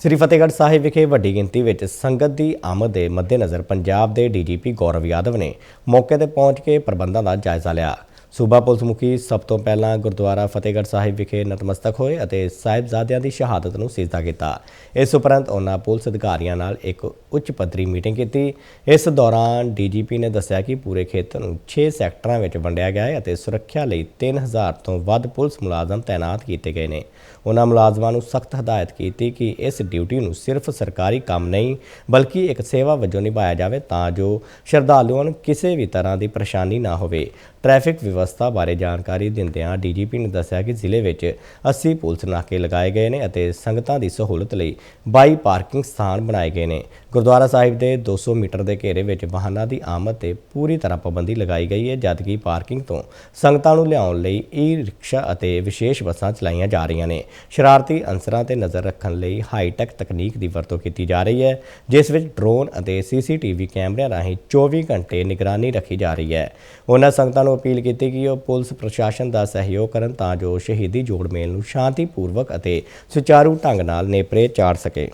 ਸ੍ਰੀ ਫਤਿਹਗੜ੍ਹ ਸਾਹਿਬ ਵਿਖੇ ਵੱਡੀ ਗਿਣਤੀ ਵਿੱਚ ਸੰਗਤ ਦੀ ਆਮਦ ਦੇ ਮੱਦੇਨਜ਼ਰ ਪੰਜਾਬ ਦੇ ਡੀਜੀਪੀ ਗੌਰਵ ਯਾਦਵ ਨੇ ਮੌਕੇ ਤੇ ਪਹੁੰਚ ਕੇ ਪ੍ਰਬੰਧਾਂ ਦਾ ਜਾਇਜ਼ਾ ਲਿਆ। ਸੂਬਾ ਪੁਲਿਸ ਮੁਖੀ ਸਭ ਤੋਂ ਪਹਿਲਾਂ ਗੁਰਦੁਆਰਾ ਫਤਿਹਗੜ੍ਹ ਸਾਹਿਬ ਵਿਖੇ ਨਤਮਸਤਕ ਹੋਏ ਅਤੇ ਸਾਹਿਬਜ਼ਾਦਿਆਂ ਦੀ ਸ਼ਹਾਦਤ ਨੂੰ ਸਿਜਦਾ ਕੀਤਾ। ਇਸ ਉਪਰੰਤ ਉਹਨਾਂ ਪੁਲਿਸ ਅਧਿਕਾਰੀਆਂ ਨਾਲ ਇੱਕ ਉੱਚ ਪੱਧਰੀ ਮੀਟਿੰਗ ਕੀਤੀ। ਇਸ ਦੌਰਾਨ ਡੀਜੀਪੀ ਨੇ ਦੱਸਿਆ ਕਿ ਪੂਰੇ ਖੇਤਰ ਨੂੰ 6 ਸੈਕਟਰਾਂ ਵਿੱਚ ਵੰਡਿਆ ਗਿਆ ਹੈ ਅਤੇ ਸੁਰੱਖਿਆ ਲਈ 3000 ਤੋਂ ਵੱਧ ਪੁਲਿਸ ਮੁਲਾਜ਼ਮ ਤਾਇਨਾਤ ਕੀਤੇ ਗਏ ਨੇ। ਉਹਨਾਂ ਮੁਲਾਜ਼ਮਾਂ ਨੂੰ ਸਖਤ ਹਦਾਇਤ ਕੀਤੀ ਕਿ ਇਸ ਡਿਊਟੀ ਨੂੰ ਸਿਰਫ ਸਰਕਾਰੀ ਕੰਮ ਨਹੀਂ, ਬਲਕਿ ਇੱਕ ਸੇਵਾ ਵਜੋਂ ਨਿਭਾਇਆ ਜਾਵੇ ਤਾਂ ਜੋ ਸ਼ਰਧਾਲੂਆਂ ਨੂੰ ਕਿਸੇ ਵੀ ਤਰ੍ਹਾਂ ਦੀ ਪਰੇਸ਼ਾਨੀ ਨਾ ਹੋਵੇ। ਟ੍ਰੈਫਿਕ ਵਿਵਸਥਾ ਬਾਰੇ ਜਾਣਕਾਰੀ ਦਿੰਦਿਆਂ ਡੀਜੀਪੀ ਨੇ ਦੱਸਿਆ ਕਿ ਜ਼ਿਲ੍ਹੇ ਵਿੱਚ 80 ਪੁਲਿਸ ਨਾਕੇ ਲਗਾਏ ਗਏ ਨੇ ਅਤੇ ਸੰਗਤਾਂ ਦੀ ਸਹੂਲਤ ਲਈ 22 ਪਾਰਕਿੰਗ ਸਥਾਨ ਬਣਾਏ ਗਏ ਨੇ। ਗੁਰਦੁਆਰਾ ਸਾਹਿਬ ਦੇ 200 ਮੀਟਰ ਦੇ ਘੇਰੇ ਵਿੱਚ ਵਾਹਨਾਂ ਦੀ ਆਮਦ ਤੇ ਪੂਰੀ ਤਰ੍ਹਾਂ ਪਾਬੰਦੀ ਲਗਾਈ ਗਈ ਹੈ, ਜਦਕਿ ਪਾਰਕਿੰਗ ਤੋਂ ਸੰਗਤਾਂ ਨੂੰ ਲਿਆਉਣ ਲਈ ਈ ਰਿਕਸ਼ਾ ਅਤੇ ਵਿਸ਼ੇਸ਼ ਬੱਸਾਂ ਚਲਾਈਆਂ ਜਾ ਰਹੀਆਂ ਨੇ। ਸ਼ਰਾਰਤੀ ਅਨਸਰਾਂ ਤੇ ਨਜ਼ਰ ਰੱਖਣ ਲਈ ਹਾਈ-ਟੈਕ ਤਕਨੀਕ ਦੀ ਵਰਤੋਂ ਕੀਤੀ ਜਾ ਰਹੀ ਹੈ, ਜਿਸ ਵਿੱਚ ਡਰੋਨ ਅਤੇ ਸੀਸੀਟੀਵੀ ਕੈਮਰਿਆਂ ਰਾਹੀਂ 24 ਘੰਟੇ ਨਿਗਰਾਨੀ ਰੱਖੀ ਜਾ ਰਹੀ ਹੈ। ਉਹਨਾਂ ਸੰਗਤਾਂ ਨੂੰ ਅਪੀਲ ਕੀਤੀ ਕਿ ਉਹ ਪੁਲਿਸ ਪ੍ਰਸ਼ਾਸਨ ਦਾ ਸਹਿਯੋਗ ਕਰਨ ਤਾਂ ਜੋ ਸ਼ਹੀਦੀ ਜੋੜ ਮੇਲ ਨੂੰ ਸ਼ਾਂਤੀਪੂਰਵਕ ਅਤੇ ਸੁਚਾਰੂ ਢੰਗ ਨਾਲ ਨੇਪਰੇ ਚਾੜ ਸਕੇ।